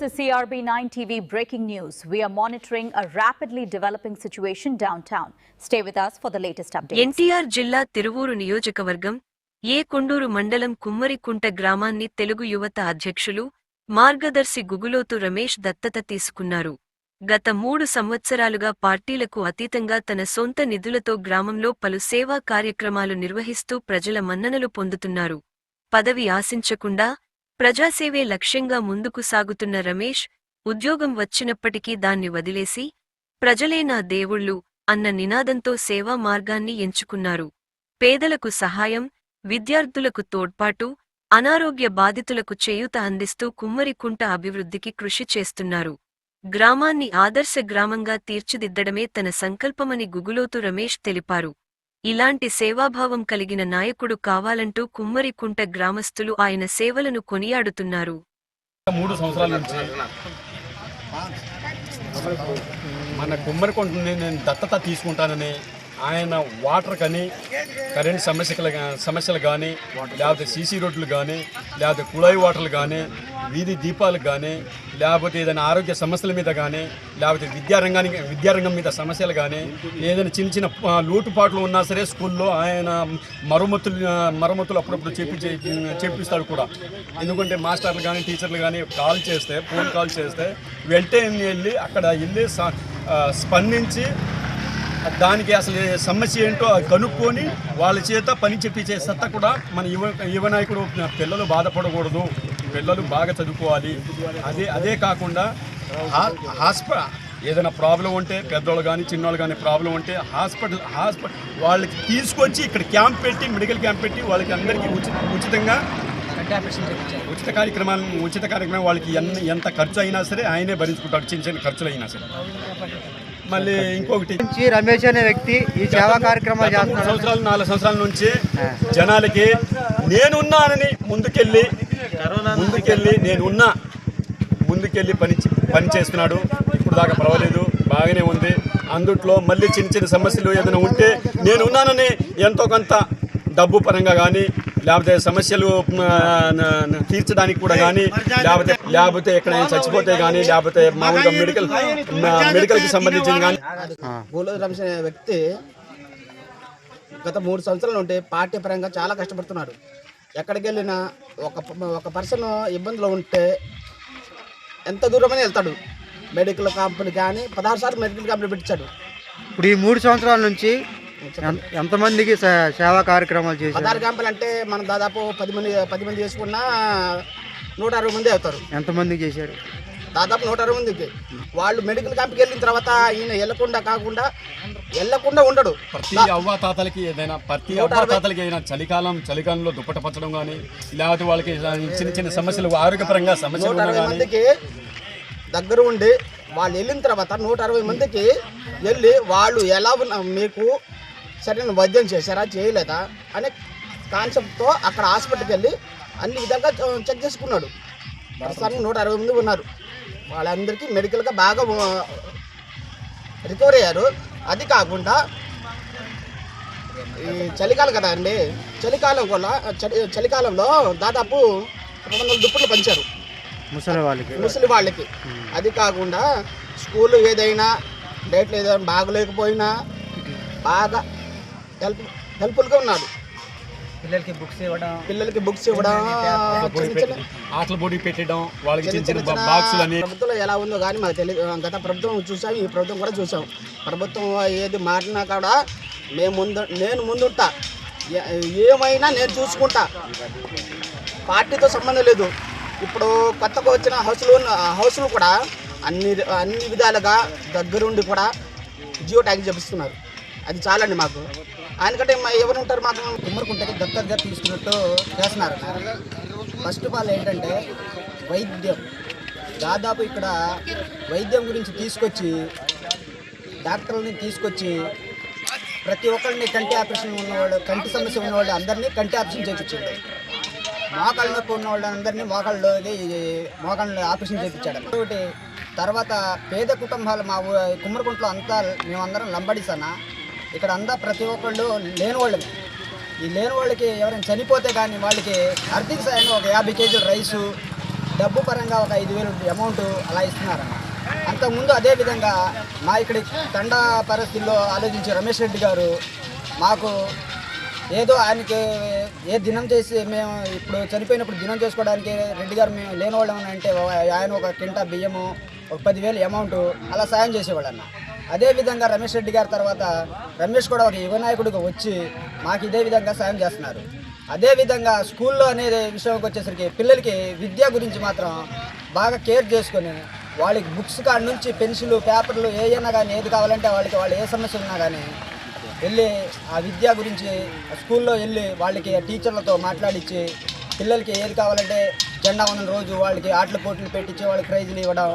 This is CRB9 TV breaking news. We are monitoring a rapidly developing situation downtown. Stay with us for the latest updates. NTR జిల్లా తిరువూరు నియోజకవర్గం ఏ కొండూరు మండలం కుమ్మరికుంట గ్రామాన్ని తెలుగు యువత అధ్యక్షులు మార్గదర్శి గుగులోతు రమేష్ దత్తత తీసుకున్నారు గత మూడు సంవత్సరాలుగా పార్టీలకు అతీతంగా తన సొంత నిధులతో గ్రామంలో పలు సేవా కార్యక్రమాలు నిర్వహిస్తూ ప్రజల మన్ననలు పొందుతున్నారు పదవి ఆశించకుండా ప్రజాసేవే లక్ష్యంగా ముందుకు సాగుతున్న రమేష్ ఉద్యోగం వచ్చినప్పటికీ దాన్ని వదిలేసి ప్రజలే నా దేవుళ్ళు అన్న నినాదంతో సేవా మార్గాన్ని ఎంచుకున్నారు. పేదలకు సహాయం విద్యార్థులకు తోడ్పాటు అనారోగ్య బాధితులకు చేయూత అందిస్తూ కుమ్మరికుంట అభివృద్ధికి కృషి చేస్తున్నారు. గ్రామాన్ని ఆదర్శ గ్రామంగా తీర్చిదిద్దడమే తన సంకల్పమని గుగులోతు రమేష్ తెలిపారు. ఇలాంటి సేవాభావం కలిగిన నాయకుడు కావాలంటూ కుమ్మరికుంట గ్రామస్తులు ఆయన సేవలను కొనియాడుతున్నారు. మూడు సంవత్సరాల నుంచి మన కుమ్మరికొండని నేను దత్తత తీసుకుంటానని ఆయన వాటర్ కానీ కరెంట్ సమస్యలు సమస్యలు కానీ లేకపోతే సీసీ రోడ్లు కానీ లేకపోతే కుళాయి వాటర్లు కానీ వీధి దీపాలు కానీ లేకపోతే ఏదైనా ఆరోగ్య సమస్యల మీద కానీ లేకపోతే విద్యారంగానికి విద్యారంగం మీద సమస్యలు కానీ ఏదైనా చిన్న చిన్న లోటుపాట్లు ఉన్నా సరే స్కూల్లో ఆయన మరమ్మతులు మరమ్మతులు అప్పుడప్పుడు చెప్పి చేపిస్తాడు కూడా. ఎందుకంటే మాస్టర్లు కానీ టీచర్లు కానీ కాల్ చేస్తే ఫోన్ కాల్ చేస్తే వెంటనే వెళ్ళి అక్కడ వెళ్ళి స్పందించి దానికి అసలు సమస్య ఏంటో అది కనుక్కొని వాళ్ళ చేత పని చెప్పించే సత్తా కూడా మన యువ యువ నాయకుడు పిల్లలు బాధపడకూడదు పిల్లలు బాగా చదువుకోవాలి. అదే అదే కాకుండా హాస్పిటల్ ఏదైనా ప్రాబ్లం ఉంటే పెద్దోళ్ళు కానీ చిన్నోళ్ళు కానీ ప్రాబ్లం ఉంటే హాస్పిటల్ హాస్పిటల్ వాళ్ళకి తీసుకొచ్చి ఇక్కడ క్యాంప్ పెట్టి మెడికల్ క్యాంప్ పెట్టి వాళ్ళకి అందరికీ ఉచిత ఉచితంగా ఉచిత కార్యక్రమాలు ఉచిత కార్యక్రమం వాళ్ళకి ఎంత ఖర్చు అయినా సరే ఆయనే భరించుకుంటాడు. చిన్న చిన్న ఖర్చులు అయినా సరే. మళ్ళీ ఇంకొకటి. నుంచి రమేష్ అనే వ్యక్తి ఈ సేవా కార్యక్రమాలు చేస్తున్నాడు. సంవత్సరాలు నాలుగు సంవత్సరాల నుంచి జనాలకి నేనున్నానని ముందుకెళ్ళి ముందుకెళ్ళి నేనున్నా ముందుకెళ్ళి పని పని చేస్తున్నాడు. ఇప్పుడు దాకా పర్వాలేదు బాగానే ఉంది. అందుట్లో మళ్ళీ చిన్న చిన్న సమస్యలు ఏదైనా ఉంటే నేనున్నానని ఎంతో కొంత డబ్బు పరంగా కానీ లేకపోతే సమస్యలు తీర్చడానికి కూడా కానీ లేకపోతే లేకపోతే ఎక్కడైనా చచ్చిపోతే కానీ లేకపోతే మామూలుగా మెడికల్ మెడికల్కి సంబంధించింది కానీ గోలో రమేష్ అనే వ్యక్తి గత మూడు సంవత్సరాల నుండి పార్టీ పరంగా చాలా కష్టపడుతున్నాడు. ఎక్కడికి వెళ్ళినా ఒక ఒక పర్సన్ ఇబ్బందిలో ఉంటే ఎంత దూరమైనా వెళ్తాడు. మెడికల్ కంపెనీ కానీ పదహారు సార్లు మెడికల్ కంపెనీ పెట్టించాడు. ఇప్పుడు ఈ మూడు సంవత్సరాల నుంచి ఎంతమందికి సేవా కార్యక్రమాలు చేశారు? పదహారు కంపెనీ అంటే మనం దాదాపు పది మంది పది మంది చేసుకున్నా నూట అరవై మంది అవుతారు. ఎంతమందికి చేశారు? దాదాపు నూట అరవై మందికి. వాళ్ళు మెడికల్ క్యాంప్కి వెళ్ళిన తర్వాత ఈయన వెళ్ళకుండా కాకుండా వెళ్ళకుండా ఉండడు. ప్రతి అవ్వ తాతలకి ఏదైనా ప్రతి అవ్వ తాతలకి ఏదైనా చలికాలం చలికాలంలో దుప్పట పచ్చడం కానీ లేకపోతే వాళ్ళకి చిన్న చిన్న సమస్యలు ఆరోగ్యపరంగా సమస్యలు మందికి దగ్గర ఉండి వాళ్ళు వెళ్ళిన తర్వాత నూట అరవై మందికి వెళ్ళి వాళ్ళు ఎలా ఉన్న మీకు సరైన వైద్యం చేశారా? చేయలేదా? అనే కాన్సెప్ట్తో అక్కడ హాస్పిటల్కి వెళ్ళి అన్ని విధాలుగా చె- చెక్ చేసుకున్నాడు. ప్రస్తుతానికి నూట అరవై మంది ఉన్నారు. వాళ్ళందరికీ మెడికల్గా బాగా రికవర్ అయ్యారు. అది కాకుండా ఈ చలికాలం కదా అండి? చలికాలం వల్ల చలి చలికాలంలో దాదాపు రెండు వందల దుప్పట్లు పంచారు. ముసలి వాళ్ళకి. ముసలి వాళ్ళకి. అది కాకుండా స్కూల్ ఏదైనా డేట్లు ఏదైనా బాగలేకపోయినా బాగా హెల్ప్ హెల్ప్ఫుల్గా ఉన్నాడు. పిల్లలకి బుక్స్ ఇవ్వడం పిల్లలకి బుక్స్ ఇవ్వడం ఆటల బోడి పెట్టడం. వాళ్ళకి ఎలా ఉందో కానీ మాకు తెలియదు గత ప్రభుత్వం చూసాం ఈ ప్రభుత్వం కూడా చూసాం. ప్రభుత్వం ఏది మారినా కూడా మేము ముందు నేను ముందుంటా. ఏమైనా నేను చూసుకుంటా. పార్టీతో సంబంధం లేదు. ఇప్పుడు కొత్తగా వచ్చిన హౌస్లు హౌస్లు కూడా అన్ని అన్ని విధాలుగా దగ్గరుండి కూడా జియో ట్యాగ్ చేపిస్తున్నారు. అది చాలండి మాకు. ఆయనకంటే మా- ఎవరు ఉంటారు మాకు? కుమ్మరుకుంటే దత్తతగా తీసుకున్నట్టు చేస్తున్నారు. ఫస్ట్ ఆఫ్ ఆల్ ఏంటంటే వైద్యం. దాదాపు ఇక్కడ వైద్యం గురించి తీసుకొచ్చి డాక్టర్లని తీసుకొచ్చి ప్రతి ఒక్కరిని కంటి ఆపరేషన్ ఉన్నవాళ్ళు కంటి సమస్య ఉన్నవాళ్ళు అందరినీ కంటి ఆపరేషన్ చేయించాడు మోకాళ్ళ నొప్పి ఉన్న వాళ్ళందరినీ మోకాళ్ళు మోకాళ్ళు ఆపరేషన్ చేయించాడు ఒకటి తర్వాత పేద కుటుంబాలు మా కుమ్మరికుంట్లో అంతా మేమందరం లంబడిసానా ఇక్కడ అంతా ప్రతి ఒక్కళ్ళు లేని వాళ్ళమే ఈ లేని వాళ్ళకి ఎవరైనా చనిపోతే కానీ వాళ్ళకి ఆర్థిక సాయంగా ఒక యాభై కేజీల రైసు డబ్బు పరంగా ఒక ఐదు వేలు అమౌంట్ అలా ఇస్తున్నారన్న అంతకుముందు అదే విధంగా మా ఇక్కడి తండా పరిస్థితుల్లో ఆలోచించే రమేష్ రెడ్డి గారు మాకు ఏదో ఆయనకి ఏ దినం చేసి మేము ఇప్పుడు చనిపోయినప్పుడు దినం చేసుకోవడానికి రెడ్డి గారు మేము లేని వాళ్ళం అంటే ఆయన ఒక కింటా బియ్యము ఒక పదివేలు అమౌంట్ అలా సాయం చేసేవాళ్ళన్న. అదేవిధంగా అదే విధంగా రమేష్ రెడ్డి గారి తర్వాత రమేష్ కూడా ఒక యువ నాయకుడిగా వచ్చి మాకు ఇదే విధంగా సాయం చేస్తున్నారు. అదేవిధంగా స్కూల్లో అనే విషయంకి వచ్చేసరికి పిల్లలకి విద్య గురించి మాత్రం బాగా కేర్ చేసుకొని వాళ్ళకి బుక్స్ కాడ నుంచి పెన్సిల్ పేపర్లు ఏదైనా కానీ ఏది కావాలంటే వాళ్ళకి వాళ్ళు ఏ సమస్య ఉన్నా కానీ వెళ్ళి ఆ విద్య గురించి స్కూల్లో వెళ్ళి వాళ్ళకి టీచర్లతో మాట్లాడించి పిల్లలకి ఏది కావాలంటే జెండా ఉన్న రోజు వాళ్ళకి ఆటల పోటీలు పెట్టించి వాళ్ళకి ప్రైజులు ఇవ్వడం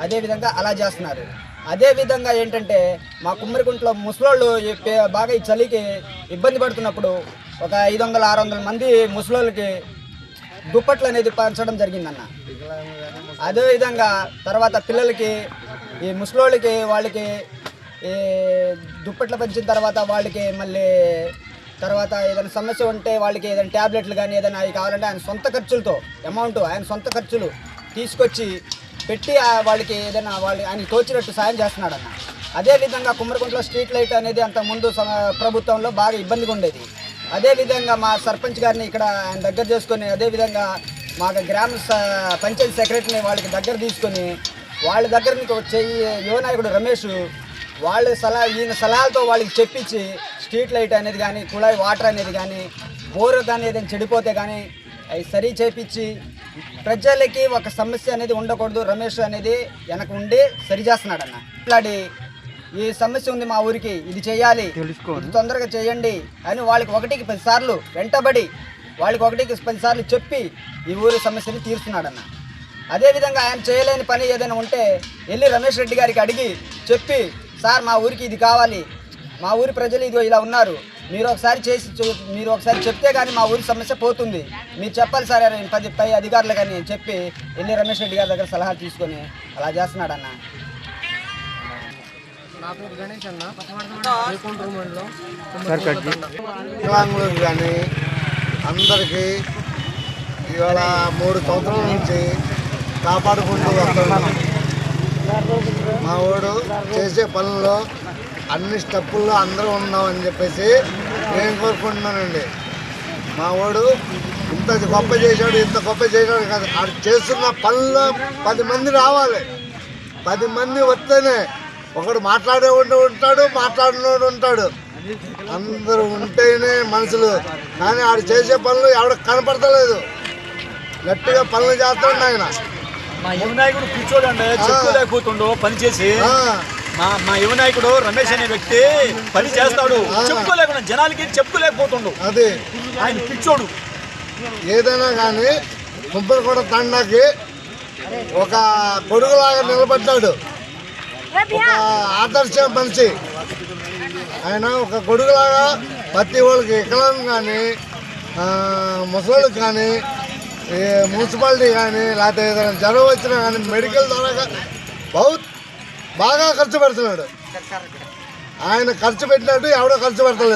అదేవిధంగా అలా చేస్తున్నారు. అదేవిధంగా ఏంటంటే మా కుమ్మరికుంట్లో ముసలోళ్ళు ఈ బాగా ఈ చలికి ఇబ్బంది పడుతున్నప్పుడు ఒక ఐదు వందల ఆరు వందల మంది ముసలోళ్ళకి దుప్పట్లు అనేది పంచడం జరిగిందన్న. అదేవిధంగా తర్వాత పిల్లలకి ఈ ముసలోళ్ళకి వాళ్ళకి ఈ దుప్పట్లు పంచిన తర్వాత వాళ్ళకి మళ్ళీ తర్వాత ఏదైనా సమస్య ఉంటే వాళ్ళకి ఏదైనా ట్యాబ్లెట్లు కానీ ఏదైనా అవి కావాలంటే ఆయన సొంత ఖర్చులతో అమౌంట్ ఆయన సొంత ఖర్చులు తీసుకొచ్చి పెట్టి వాళ్ళకి ఏదైనా వాళ్ళు ఆయన తోచినట్టు సాయం చేస్తున్నాడు అన్న అదేవిధంగా కుమ్మరికుంటలో స్ట్రీట్ లైట్ అనేది అంత ముందు ప్రభుత్వంలో బాగా ఇబ్బందిగా ఉండేది. అదేవిధంగా మా సర్పంచ్ గారిని ఇక్కడ ఆయన దగ్గర చేసుకొని అదేవిధంగా మా గ్రామ పంచాయతీ సెక్రటరీని వాళ్ళకి దగ్గర తీసుకొని వాళ్ళ దగ్గర నుంచి వచ్చే చెయ్యి రమేష్ వాళ్ళ సలహా ఈయన సలహాలతో వాళ్ళకి చెప్పించి స్ట్రీట్ లైట్ అనేది కానీ కుళాయి వాటర్ అనేది కానీ బోర్ కానీ ఏదైనా చెడిపోతే కానీ అవి సరి చేపించి ప్రజలకి ఒక సమస్య అనేది ఉండకూడదు. రమేష్ అనేది వెనక ఉండి సరి చేస్తున్నాడు అన్న ఇట్లాంటి ఈ సమస్య ఉంది మా ఊరికి ఇది చేయాలి. ఇది తొందరగా చేయండి అని వాళ్ళకి ఒకటికి పది సార్లు వెంటబడి వాళ్ళకి ఒకటికి పది సార్లు చెప్పి ఈ ఊరి సమస్యని తీరుస్తున్నాడన్న. అదేవిధంగా ఆయన చేయలేని పని ఏదైనా ఉంటే వెళ్ళి రమేష్ రెడ్డి గారికి అడిగి చెప్పి సార్ మా ఊరికి ఇది కావాలి. మా ఊరి ప్రజలు ఇదిగో ఇలా ఉన్నారు. మీరు ఒకసారి చేసి చూ- మీరు ఒకసారి చెప్తే కానీ మా ఊరి సమస్య పోతుంది. మీరు చెప్పాలి సార్ అని పది పై అధికారులు కానీ చెప్పి వెళ్ళి రమేష్ రెడ్డి గారి దగ్గర సలహాలు తీసుకొని అలా చేస్తున్నాడు అన్న. వికలాంగులకు కానీ అందరికీ ఇవాళ మూడు సంవత్సరాల నుంచి కాపాడుకుంటూ వస్తున్నాం మా వాడు చేసే పనుల్లో అన్ని స్టెప్పుల్లో అందరూ ఉన్నామని చెప్పేసి నేను కోరుకుంటున్నానండి. మా వాడు ఇంత గొప్ప చేశాడు ఇంత గొప్ప చేశాడు కాదు. ఆడు చేస్తున్న పనుల్లో పది మంది రావాలి. పది మంది వస్తేనే ఒకడు మాట్లాడేవాడు ఉంటాడు మాట్లాడినోడు ఉంటాడు. అందరూ ఉంటేనే మనుషులు కానీ ఆడు చేసే పనులు ఎవడ కనపడతలేదు. గట్టిగా పనులు చేస్తాడు ఆయన. మా యువ నాయకుడు కూర్చోడు అంటే చెప్పుకోలేకపోతుండు పని చేసి. మా మా యువ నాయకుడు రమేష్ అనే వ్యక్తి పని చేస్తాడు. చెప్పుకోలేకుండా జనాలకి చెప్పుకోలేకపోతుండు. అది. ఆయన పిచ్చోడు. ఏదైనా కానీ కుంపలకొండ తండాకి ఒక కొడుకులాగా నిలబడ్డాడు. ఒక ఆదర్శ మనిషి. ఆయన ఒక కొడుకులాగా ప్రతి వాళ్ళకి వికలాంగం కానీ ముసలికి కానీ మున్సిపాలిటీ కానీ లేకపోతే ఏదైనా జ్వరం వచ్చినా కానీ మెడికల్ ద్వారా బహుత్ బాగా ఖర్చు పెడుతున్నాడు. ఆయన ఖర్చు పెట్టినట్టు ఎవడో ఖర్చు పెడతలేదు